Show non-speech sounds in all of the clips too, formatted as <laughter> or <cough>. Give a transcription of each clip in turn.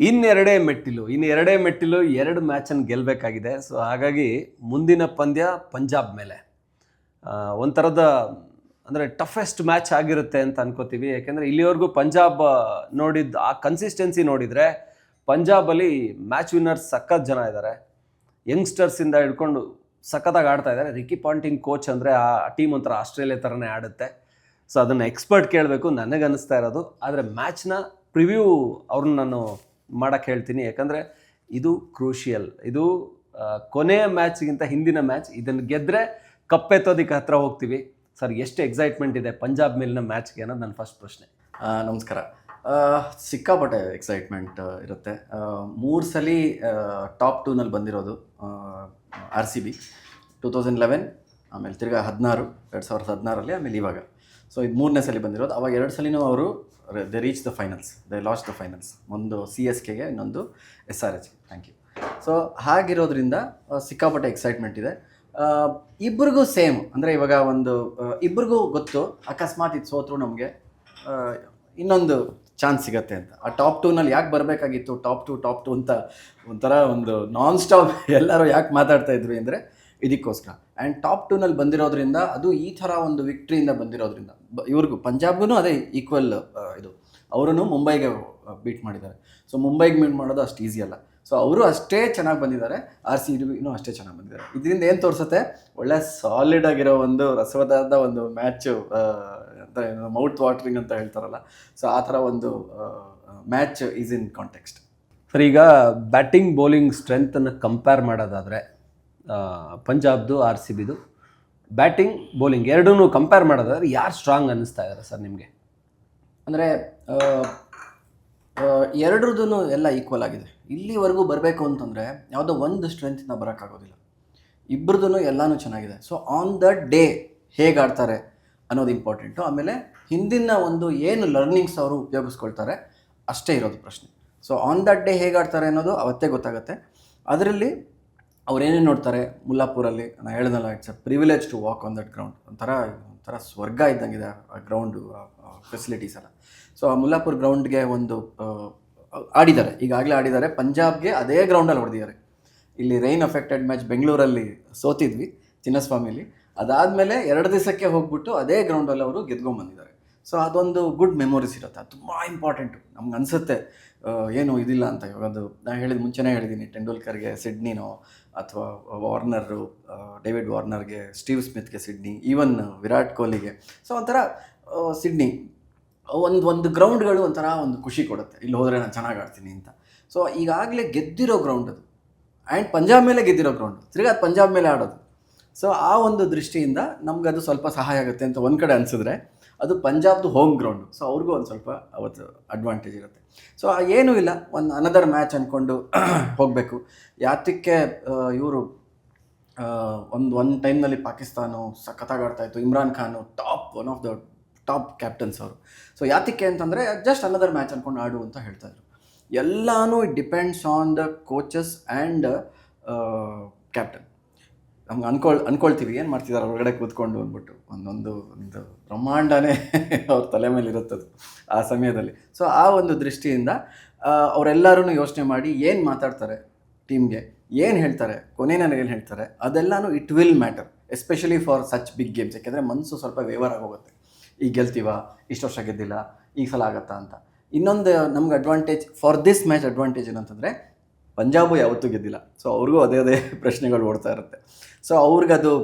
ಇನ್ನೆರಡೇ ಮೆಟ್ಟಿಲು ಇನ್ನೆರಡೇ ಮೆಟ್ಟಿಲು ಎರಡು ಮ್ಯಾಚನ್ನು ಗೆಲ್ಲಬೇಕಾಗಿದೆ ಸೊ ಹಾಗಾಗಿ ಮುಂದಿನ ಪಂದ್ಯ ಪಂಜಾಬ್ ಮೇಲೆ. ಒಂಥರದ, ಅಂದರೆ ಟಫೆಸ್ಟ್ ಮ್ಯಾಚ್ ಆಗಿರುತ್ತೆ ಅಂತ ಅನ್ಕೋತೀವಿ. ಯಾಕೆಂದರೆ ಇಲ್ಲಿವರೆಗೂ ಪಂಜಾಬ್ ನೋಡಿದ, ಆ ಕನ್ಸಿಸ್ಟೆನ್ಸಿ ನೋಡಿದರೆ ಪಂಜಾಬಲ್ಲಿ ಮ್ಯಾಚ್ ವಿನ್ನರ್ಸ್ ಸಖತ್ ಜನ ಇದ್ದಾರೆ. ಯಂಗ್ಸ್ಟರ್ಸಿಂದ ಹಿಡ್ಕೊಂಡು ಸಖತ್ತಾಗಿ ಆಡ್ತಾ ಇದ್ದಾರೆ. ರಿಕಿ ಪಾಂಟಿಂಗ್ ಕೋಚ್ ಅಂದರೆ ಆ ಟೀಮ್ ಒಂಥರ ಆಸ್ಟ್ರೇಲಿಯಾ ಥರನೇ ಆಡುತ್ತೆ. ಸೊ ಅದನ್ನು ಎಕ್ಸ್ಪರ್ಟ್ ಕೇಳಬೇಕು ನನಗೆ ಅನ್ನಿಸ್ತಾ ಇರೋದು. ಆದರೆ ಮ್ಯಾಚ್ನ ಪ್ರಿವ್ಯೂ ಅವ್ರನ್ನ ನಾನು ಮಾಡೋಕ್ಕೆ ಹೇಳ್ತೀನಿ. ಯಾಕಂದರೆ ಇದು ಕ್ರೂಷಿಯಲ್ ಇದು ಕೊನೆಯ ಮ್ಯಾಚ್ಗಿಂತ ಹಿಂದಿನ ಮ್ಯಾಚ್ ಇದನ್ನು ಗೆದ್ದರೆ ಕಪ್ಪೆತ್ತೋದಕ್ಕೆ ಹತ್ರ ಹೋಗ್ತೀವಿ. ಸರ್, ಎಷ್ಟು ಎಕ್ಸೈಟ್ಮೆಂಟ್ ಇದೆ ಪಂಜಾಬ್ ಮೇಲಿನ ಮ್ಯಾಚ್ಗೆ ಅನ್ನೋದು ನನ್ನ ಫಸ್ಟ್ ಪ್ರಶ್ನೆ. ನಮಸ್ಕಾರ. ಸಿಕ್ಕಾಪಟ್ಟೆ ಎಕ್ಸೈಟ್ಮೆಂಟ್ ಇರುತ್ತೆ. ಮೂರು ಸಲ ಟಾಪ್ ಟೂನಲ್ಲಿ ಬಂದಿರೋದು R C B two thousand eleven ಆಮೇಲೆ ತಿರ್ಗಾ ಹದಿನಾರು, ಎರಡು ಸಾವಿರದ ಹದಿನಾರಲ್ಲಿ ಆಮೇಲೆ ಇವಾಗ. ಸೊ ಇದು ಮೂರನೇ ಸಲ ಬಂದಿರೋದು. ಅವಾಗ ಎರಡು ಸಲಿನೂ ಅವರು they reach the finals they lost the finals ಒಂದು ಸಿ ಎಸ್ ಕೆಗೆ ಇನ್ನೊಂದು ಎಸ್ ಆರ್ ಎಚ್ಗೆ ಥ್ಯಾಂಕ್ ಯು ಸೊ ಹಾಗಿರೋದ್ರಿಂದ ಸಿಕ್ಕಾಪಟ್ಟೆ ಎಕ್ಸೈಟ್ಮೆಂಟ್ ಇದೆ. ಇಬ್ರಿಗೂ ಸೇಮ್ ಅಂದರೆ ಇವಾಗ ಒಂದು ಇಬ್ರಿಗೂ ಗೊತ್ತು, ಅಕಸ್ಮಾತ್ ಇದು ಸೋತ್ರು ನಮಗೆ ಇನ್ನೊಂದು ಚಾನ್ಸ್ ಸಿಗತ್ತೆ ಅಂತ. ಆ ಟಾಪ್ ಟೂನಲ್ಲಿ ಯಾಕೆ ಬರಬೇಕಾಗಿತ್ತು? ಟಾಪ್ ಟು ಟಾಪ್ ಟು ಅಂತ ಒಂಥರ ಒಂದು ನಾನ್ ಸ್ಟಾಪ್ <laughs> ಎಲ್ಲರೂ ಯಾಕೆ ಮಾತಾಡ್ತಾ ಇದ್ರು ಅಂದರೆ, ಇದಕ್ಕೋಸ್ಕರ. ಆ್ಯಂಡ್ ಟಾಪ್ ಟೂನಲ್ಲಿ ಬಂದಿರೋದ್ರಿಂದ ಅದು ಈ ಥರ ಒಂದು ವಿಕ್ಟ್ರಿಯಿಂದ ಬಂದಿರೋದ್ರಿಂದ. ಇವ್ರಿಗೂ ಪಂಜಾಬ್ಗೂ ಅದೇ ಈಕ್ವಲ್ ಇದು. ಅವರೂ ಮುಂಬೈಗೆ ಬೀಟ್ ಮಾಡಿದ್ದಾರೆ. ಸೊ ಮುಂಬೈಗೆ ಮೀಟ್ ಮಾಡೋದು ಅಷ್ಟು ಈಸಿ ಅಲ್ಲ. ಸೊ ಅವರು ಅಷ್ಟೇ ಚೆನ್ನಾಗಿ ಬಂದಿದ್ದಾರೆ. ಆರ್ ಸಿ ಇನ್ನೂ ಅಷ್ಟೇ ಚೆನ್ನಾಗಿ ಬಂದಿದ್ದಾರೆ. ಇದರಿಂದ ಏನು ತೋರಿಸುತ್ತೆ? ಒಳ್ಳೆ ಸಾಲಿಡ್ ಆಗಿರೋ ಒಂದು ರಸವದಾದ ಒಂದು ಮ್ಯಾಚು ಅಂತ ಮೌತ್ ವಾಟ್ರಿಂಗ್ ಅಂತ ಹೇಳ್ತಾರಲ್ಲ. ಸೊ ಆ ಥರ ಒಂದು match is in context sir, ಈಗ ಬ್ಯಾಟಿಂಗ್ ಬೌಲಿಂಗ್ ಸ್ಟ್ರೆಂತನ್ನು ಕಂಪೇರ್ ಮಾಡೋದಾದರೆ ಪಂಜಾಬ್ದು ಆರ್ ಸಿ ಬಿದು. ಬ್ಯಾಟಿಂಗ್, ಬೌಲಿಂಗ್ ಎರಡೂ ಕಂಪೇರ್ ಮಾಡೋದಾದ್ರೆ ಯಾರು ಸ್ಟ್ರಾಂಗ್ ಅನ್ನಿಸ್ತಾ ಇದ್ದಾರೆ ಸರ್ ನಿಮಗೆ? ಅಂದರೆ ಎರಡ್ರದ್ದು ಎಲ್ಲ ಈಕ್ವಲ್ ಆಗಿದೆ. ಇಲ್ಲಿವರೆಗೂ ಬರಬೇಕು ಅಂತಂದರೆ ಯಾವುದೋ ಒಂದು ಸ್ಟ್ರೆಂತಿಂದ ಬರೋಕ್ಕಾಗೋದಿಲ್ಲ ಇಬ್ಬರದ್ದು ಎಲ್ಲನೂ ಚೆನ್ನಾಗಿದೆ. ಸೊ ಆನ್ ದ ಡೇ ಹೇಗೆ ಆಡ್ತಾರೆ ಅನ್ನೋದು ಇಂಪಾರ್ಟೆಂಟು ಆಮೇಲೆ ಹಿಂದಿನ ಒಂದು ಏನು ಲರ್ನಿಂಗ್ಸ್ ಅವರು ಉಪಯೋಗಿಸ್ಕೊಳ್ತಾರೆ ಅಷ್ಟೇ ಇರೋದು ಪ್ರಶ್ನೆ. ಸೊ ಆನ್ ದಟ್ ಡೇ ಹೇಗೆ ಆಡ್ತಾರೆ ಅನ್ನೋದು ಅವತ್ತೇ ಗೊತ್ತಾಗುತ್ತೆ. ಅದರಲ್ಲಿ ಅವ್ರೇನೇನು ನೋಡ್ತಾರೆ ಮುಲ್ಲಾಪುರಲ್ಲಿ ನಾನು ಹೇಳ್ದಲ್ಲ it's a privilege to walk on that ground ಒಂಥರ ಒಂಥರ ಸ್ವರ್ಗ ಇದ್ದಂಗಿದೆ ಆ ಗ್ರೌಂಡು ಫೆಸಿಲಿಟೀಸ್ ಎಲ್ಲ. ಸೊ ಆ ಮುಲ್ಲಾಪುರ್ ಗ್ರೌಂಡ್ಗೆ ಒಂದು ಆಡಿದ್ದಾರೆ. ಈಗಾಗಲೇ ಆಡಿದ್ದಾರೆ. ಪಂಜಾಬ್ಗೆ ಅದೇ ಗ್ರೌಂಡಲ್ಲಿ ಹೊಡೆದಿದ್ದಾರೆ. ಇಲ್ಲಿ ರೈನ್ ಅಫೆಕ್ಟೆಡ್ ಮ್ಯಾಚ್ ಬೆಂಗಳೂರಲ್ಲಿ ಸೋತಿದ್ವಿ, ಚಿನ್ನಸ್ವಾಮಿಲಿ. ಅದಾದಮೇಲೆ ಎರಡು ದಿವಸಕ್ಕೆ ಹೋಗ್ಬಿಟ್ಟು ಅದೇ ಗ್ರೌಂಡಲ್ಲಿ ಅವರು ಗೆದ್ಕೊಂಡ್ಬಂದಿದ್ದಾರೆ ಸೊ ಅದೊಂದು ಗುಡ್ ಮೆಮೊರೀಸ್ ಇರುತ್ತೆ. ಅದು ತುಂಬ ಇಂಪಾರ್ಟೆಂಟು ನಮ್ಗೆ ಅನಿಸುತ್ತೆ ಏನು ಇದಿಲ್ಲ ಅಂತ ಇವಾಗ ಅದು ನಾನು ಹೇಳಿದ ಮುಂಚೆನೇ ಹೇಳಿದ್ದೀನಿ ಟೆಂಡೂಲ್ಕರ್ಗೆ ಸಿಡ್ನಿನೋ ಅಥವಾ ವಾರ್ನರು ಡೇವಿಡ್ ವಾರ್ನರ್ಗೆ, ಸ್ಟೀವ್ ಸ್ಮಿತ್ಗೆ ಸಿಡ್ನಿ, ಈವನ್ ವಿರಾಟ್ ಕೊಹ್ಲಿಗೆ. ಸೊ ಒಂಥರ ಸಿಡ್ನಿ. ಒಂದು ಒಂದು ಗ್ರೌಂಡ್ಗಳು ಒಂಥರ ಒಂದು ಖುಷಿ ಕೊಡುತ್ತೆ. ಇಲ್ಲಿ ಹೋದರೆ ನಾನು ಚೆನ್ನಾಗಿ ಆಡ್ತೀನಿ ಅಂತ. ಸೊ ಈಗಾಗಲೇ ಗೆದ್ದಿರೋ ಗ್ರೌಂಡ್ ಅದು. ಆ್ಯಂಡ್ ಪಂಜಾಬ್ ಮೇಲೆ ಗೆದ್ದಿರೋ ಗ್ರೌಂಡ್ ತಿರ್ಗಿ ಅದು ಪಂಜಾಬ್ ಮೇಲೆ ಆಡೋದು. ಸೊ ಆ ಒಂದು ದೃಷ್ಟಿಯಿಂದ ನಮ್ಗೆ ಅದು ಸ್ವಲ್ಪ ಸಹಾಯ ಆಗುತ್ತೆ ಅಂತ ಒಂದು ಕಡೆ ಅನಿಸಿದ್ರೆ ಅದು ಪಂಜಾಬ್ದು ಹೋಮ್ ಗ್ರೌಂಡು ಸೊ ಅವ್ರಿಗೂ ಒಂದು ಸ್ವಲ್ಪ ಅವತ್ತು ಅಡ್ವಾಂಟೇಜ್ ಇರುತ್ತೆ. ಸೊ ಏನೂ ಇಲ್ಲ. ಒಂದು ಅನದರ್ ಮ್ಯಾಚ್ ಅಂದ್ಕೊಂಡು <clears throat> ಹೋಗಬೇಕು. ಯಾತಕ್ಕೆ ಇವರು ಒಂದು ಒಂದು ಟೈಮ್ನಲ್ಲಿ Pakistan ಸಖತ್ತಾಗಾಡ್ತಾಯಿತ್ತು Imran Khan top one of the top captains ಅವರು. ಸೊ ಯಾತಕ್ಕೆ ಅಂತಂದರೆ ಜಸ್ಟ್ ಅನದರ್ ಮ್ಯಾಚ್ ಅಂದ್ಕೊಂಡು ಆಡು ಅಂತ ಹೇಳ್ತಾಯಿದ್ರು ಎಲ್ಲನೂ it depends on the coaches and captain ನಮ್ಗೆ ಅನ್ಕೊಳ್, ಅನ್ಕೊಳ್ತೀವಿ, ಏನು ಮಾಡ್ತಿದ್ದಾರೆ ಹೊರಗಡೆ ಕೂತ್ಕೊಂಡು ಅಂದ್ಬಿಟ್ಟು. ಒಂದೊಂದು, ಒಂದು ಬ್ರಹ್ಮಾಂಡನೇ <laughs> ಅವ್ರ ತಲೆ ಮೇಲೆ ಇರುತ್ತದು ಆ ಸಮಯದಲ್ಲಿ. ಸೊ ಆ ಒಂದು ದೃಷ್ಟಿಯಿಂದ ಅವರೆಲ್ಲರೂ ಯೋಚನೆ ಮಾಡಿ ಏನು ಮಾತಾಡ್ತಾರೆ ಟೀಮ್ಗೆ, ಏನು ಹೇಳ್ತಾರೆ ಕೊನೆಯಲ್ಲಿ ಏನು ಹೇಳ್ತಾರೆ, ಅದೆಲ್ಲನೂ it will matter, especially for such big games. ಯಾಕೆಂದರೆ ಮನಸ್ಸು ಸ್ವಲ್ಪ ವೇವರ್ ಆಗೋಗುತ್ತೆ. ಈಗ ಗೆಲ್ತೀವ? ಇಷ್ಟು ವರ್ಷ ಗೆದ್ದಿಲ್ಲ, ಈ ಸಲ ಆಗತ್ತಾ ಅಂತ. ಇನ್ನೊಂದು ನಮ್ಗೆ advantage for this match advantage ಏನಂತಂದರೆ ಪಂಜಾಬು ಯಾವತ್ತೂ ಗೆದ್ದಿಲ್ಲ. ಸೊ ಅವ್ರಿಗೂ ಅದೇ ಅದೇ <laughs> ಪ್ರಶ್ನೆಗಳು ಓಡ್ತಾ ಇರುತ್ತೆ. ಸೊ ಅವ್ರಿಗದು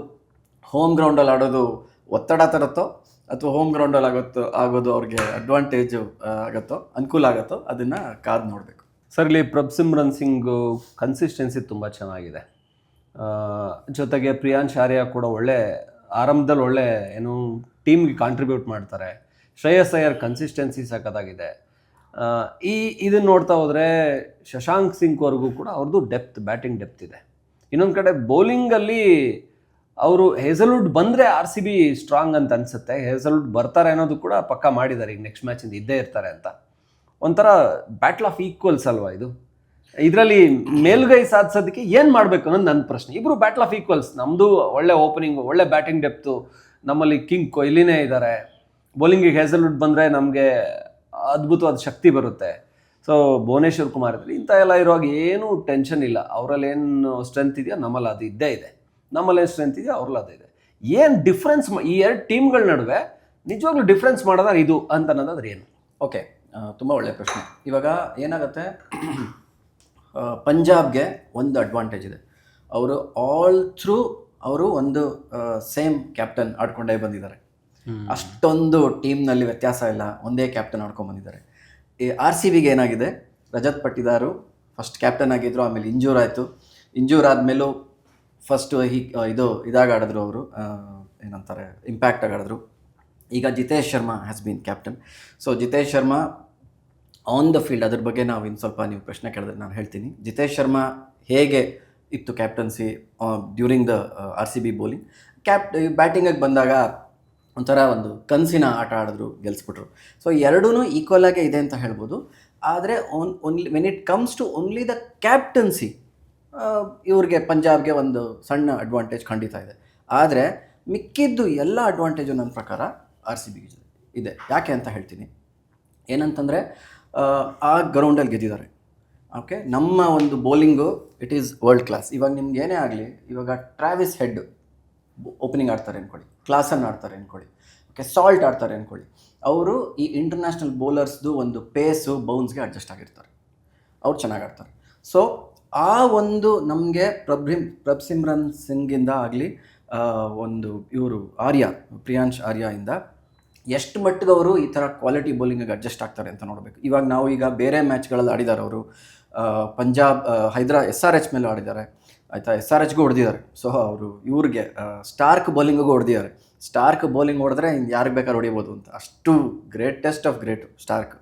ಹೋಮ್ ಗ್ರೌಂಡಲ್ಲಿ ಆಡೋದು ಒತ್ತಡ ತರುತ್ತೋ ಅಥವಾ ಹೋಮ್ ಗ್ರೌಂಡಲ್ಲಿ ಆಗುತ್ತೋ, ಆಗೋದು ಅವ್ರಿಗೆ ಅಡ್ವಾಂಟೇಜು ಆಗುತ್ತೋ, ಅನುಕೂಲ ಆಗುತ್ತೋ, ಅದನ್ನು ಕಾದು ನೋಡಬೇಕು. ಸರ್ ಇಲ್ಲಿ ಪ್ರಭ್ಸಿಮ್ರನ್ ಸಿಂಗು ಕನ್ಸಿಸ್ಟೆನ್ಸಿ ತುಂಬ ಚೆನ್ನಾಗಿದೆ. ಜೊತೆಗೆ ಪ್ರಿಯಾಂಶ್ ಆರ್ಯ ಕೂಡ ಒಳ್ಳೆ, ಆರಂಭದಲ್ಲಿ ಒಳ್ಳೆ, ಏನು ಟೀಮ್ಗೆ ಕಾಂಟ್ರಿಬ್ಯೂಟ್ ಮಾಡ್ತಾರೆ. ಶ್ರೇಯಸ್ ಅಯ್ಯರ್ ಕನ್ಸಿಸ್ಟೆನ್ಸಿ ಸಖತ್ತಾಗಿದೆ. ಈ ಇದನ್ನು ನೋಡ್ತಾ ಹೋದರೆ ಶಶಾಂಕ್ ಸಿಂಗ್ವರೆಗೂ ಕೂಡ ಅವ್ರದ್ದು ಡೆಪ್ತ್ ಬ್ಯಾಟಿಂಗ್ ಡೆಪ್ತ್ ಇದೆ. ಇನ್ನೊಂದು ಕಡೆ ಬೌಲಿಂಗಲ್ಲಿ ಅವರು ಹೇಸಲ್ವುಡ್ ಬಂದರೆ ಆರ್ ಸಿ ಬಿ ಸ್ಟ್ರಾಂಗ್ ಅಂತ ಅನಿಸುತ್ತೆ. ಹೇಸಲ್ವುಡ್ ಬರ್ತಾರೆ ಅನ್ನೋದು ಕೂಡ ಪಕ್ಕ ಮಾಡಿದ್ದಾರೆ ಈಗ ನೆಕ್ಸ್ಟ್ ಮ್ಯಾಚಿಂದ ಇದ್ದೇ ಇರ್ತಾರೆ ಅಂತ. ಒಂಥರ ಬ್ಯಾಟ್ಲ್ ಆಫ್ ಈಕ್ವಲ್ಸ್ ಅಲ್ವಾ ಇದು? ಇದರಲ್ಲಿ ಮೇಲುಗೈ ಸಾಧಿಸೋದಕ್ಕೆ ಏನು ಮಾಡಬೇಕು ಅನ್ನೋದು ನನ್ನ ಪ್ರಶ್ನೆ. ಇಬ್ಬರು ಬ್ಯಾಟ್ಲ್ ಆಫ್ ಈಕ್ವಲ್ಸ್ ನಮ್ಮದು ಒಳ್ಳೆ ಓಪನಿಂಗ್ ಒಳ್ಳೆ ಬ್ಯಾಟಿಂಗ್ ಡೆಪ್ತು ನಮ್ಮಲ್ಲಿ ಕಿಂಗ್ ಕೊಹ್ಲಿನೇ ಇದ್ದಾರೆ ಬೌಲಿಂಗಿಗೆ ಹೆಸಲ್ವುಡ್ ಬಂದರೆ ನಮಗೆ ಅದ್ಭುತವಾದ ಶಕ್ತಿ ಬರುತ್ತೆ. ಸೊ ಭುವನೇಶ್ವರ್ ಕುಮಾರ್ ಇದ್ರಲ್ಲಿ ಇಂಥ ಎಲ್ಲ ಇರುವಾಗ ಏನೂ ಟೆನ್ಷನ್ ಇಲ್ಲ. ಅವರಲ್ಲಿ ಏನು ಸ್ಟ್ರೆಂತ್ ಇದೆಯೋ ನಮ್ಮಲ್ಲಿ ಅದು ಇದ್ದೇ ಇದೆ. ನಮ್ಮಲ್ಲಿ ಏನು ಸ್ಟ್ರೆಂತ್ ಇದೆಯೋ ಅವ್ರಲ್ಲಿ ಅದಿದೆ ಏನು ಡಿಫ್ರೆನ್ಸ್ ಈ ಎರಡು ಟೀಮ್ಗಳ ನಡುವೆ ನಿಜವಾಗ್ಲೂ ಡಿಫ್ರೆನ್ಸ್ ಮಾಡೋದಾದ್ರೆ ಇದು ಅಂತ ಅನ್ನೋದಾದ್ರೆ ಏನು? ಓಕೆ ತುಂಬ ಒಳ್ಳೆಯ ಪ್ರಶ್ನೆ. ಇವಾಗ ಏನಾಗುತ್ತೆ? ಪಂಜಾಬ್ಗೆ ಒಂದು ಅಡ್ವಾಂಟೇಜ್ ಇದೆ. ಅವರು ಆಲ್ ಥ್ರೂ ಅವರು ಒಂದು ಸೇಮ್ ಕ್ಯಾಪ್ಟನ್ ಆಡ್ಕೊಂಡೇ ಬಂದಿದ್ದಾರೆ. ಅಷ್ಟೊಂದು ಟೀಮ್ನಲ್ಲಿ ವ್ಯತ್ಯಾಸ ಇಲ್ಲ. ಒಂದೇ ಕ್ಯಾಪ್ಟನ್ ಆಡ್ಕೊಂಡು ಬಂದಿದ್ದಾರೆ. ಆರ್ ಸಿ ಬಿಗೆ ಏನಾಗಿದೆ? ರಜತ್ ಪಟ್ಟಿದಾರು ಫಸ್ಟ್ ಕ್ಯಾಪ್ಟನ್ ಆಗಿದ್ರು, ಆಮೇಲೆ ಇಂಜೂರ್ ಆಯಿತು. ಇಂಜೂರ್ ಆದಮೇಲೂ ಫಸ್ಟು ಇದು ಇದಾಗ ಆಡಿದ್ರು ಅವರು. ಏನಂತಾರೆ ಇಂಪ್ಯಾಕ್ಟ್ ಆಡಿದ್ರು. ಈಗ Jitesh Sharma has been captain so Jitesh Sharma on the field ಅದ್ರ ಬಗ್ಗೆ ನಾವು ಇನ್ನು ಸ್ವಲ್ಪ ನೀವು ಪ್ರಶ್ನೆ ಕೇಳಿದ್ರೆ ನಾನು ಹೇಳ್ತೀನಿ. ಜಿತೇಶ್ ಶರ್ಮಾ ಹೇಗೆ ಇತ್ತು captaincy during the R C B bowling cap ಬ್ಯಾಟಿಂಗಿಗೆ ಬಂದಾಗ ಒಂಥರ ಒಂದು ಕನಸಿನ ಆಟ ಆಡಿದ್ರು, ಗೆಲ್ಸ್ಬಿಟ್ರು. ಸೊ ಎರಡೂ ಈಕ್ವಲ್ ಆಗೇ ಇದೆ ಅಂತ ಹೇಳ್ಬೋದು. ಆದರೆ on only when it comes to only the captaincy ಇವ್ರಿಗೆ, ಪಂಜಾಬ್ಗೆ ಒಂದು ಸಣ್ಣ ಅಡ್ವಾಂಟೇಜ್ ಖಂಡಿತ ಇದೆ. ಆದರೆ, ಮಿಕ್ಕಿದ್ದು ಎಲ್ಲ ಅಡ್ವಾಂಟೇಜು ನನ್ನ ಪ್ರಕಾರ ಆರ್ ಸಿ ಬಿಗೆ ಇದೆ. ಯಾಕೆ ಅಂತ ಹೇಳ್ತೀನಿ. ಏನಂತಂದರೆ, ಆ ಗ್ರೌಂಡಲ್ಲಿ ಗೆದ್ದಿದ್ದಾರೆ. ಓಕೆ ನಮ್ಮ ಒಂದು bowling it is world class ಇವಾಗ ನಿಮ್ಗೆ ಏನೇ ಆಗಲಿ, ಇವಾಗ ಟ್ರಾವಿಸ್ ಹೆಡ್ ಓಪನಿಂಗ್ ಆಡ್ತಾರೆ ಅಂದ್ಕೊಳ್ಳಿ ಕ್ಲಾಸನ್ನು ಆಡ್ತಾರೆ ಅಂದ್ಕೊಳ್ಳಿ ಓಕೆ ಸಾಲ್ಟ್ ಆಡ್ತಾರೆ ಅಂದ್ಕೊಳ್ಳಿ ಅವರು ಈ ಇಂಟರ್ನ್ಯಾಷನಲ್ ಬೌಲರ್ಸ್ದು ಒಂದು ಪೇಸು ಬೌನ್ಸ್ಗೆ ಅಡ್ಜಸ್ಟ್ ಆಗಿರ್ತಾರೆ. ಅವ್ರು ಚೆನ್ನಾಗಿ ಆಡ್ತಾರೆ. ಸೊ ಆ ಒಂದು ನಮಗೆ ಪ್ರಭ್ರಿಮ್ ಪ್ರಭ್ಸಿಮ್ರನ್ ಸಿಂಗಿಂದ ಆಗಲಿ ಒಂದು ಇವರು ಆರ್ಯ, ಪ್ರಿಯಾಂಶ್ ಇಂದ ಎಷ್ಟು ಮಟ್ಟಿಗೆ ಅವರು ಈ ಥರ ಕ್ವಾಲಿಟಿ ಬೌಲಿಂಗಿಗೆ ಅಡ್ಜಸ್ಟ್ ಆಗ್ತಾರೆ ಅಂತ ನೋಡಬೇಕು. ಇವಾಗ ನಾವು ಈಗ ಬೇರೆ ಮ್ಯಾಚ್ಗಳಲ್ಲಿ ಆಡಿದ್ದಾರೆ ಅವರು Punjab Hyderabad S R H ಮೇಲೆ ಆಡಿದ್ದಾರೆ ಆಯಿತಾ? ಎಸ್ ಆರ್ ಎಚ್ಗೂ ಹೊಡೆದಿದ್ದಾರೆ. ಸೊ ಅವರು ಇವ್ರಿಗೆ ಸ್ಟಾರ್ಕ್ ಬೌಲಿಂಗಿಗೂ ಹೊಡೆದಿದ್ದಾರೆ. ಸ್ಟಾರ್ಕ್ ಬೌಲಿಂಗ್ ಹೊಡೆದ್ರೆ ಇನ್ನು ಯಾರಿಗೆ ಬೇಕಾದ್ರೆ ಹೊಡಿಬೋದು ಅಂತ. ಅಷ್ಟು greatest of great Starc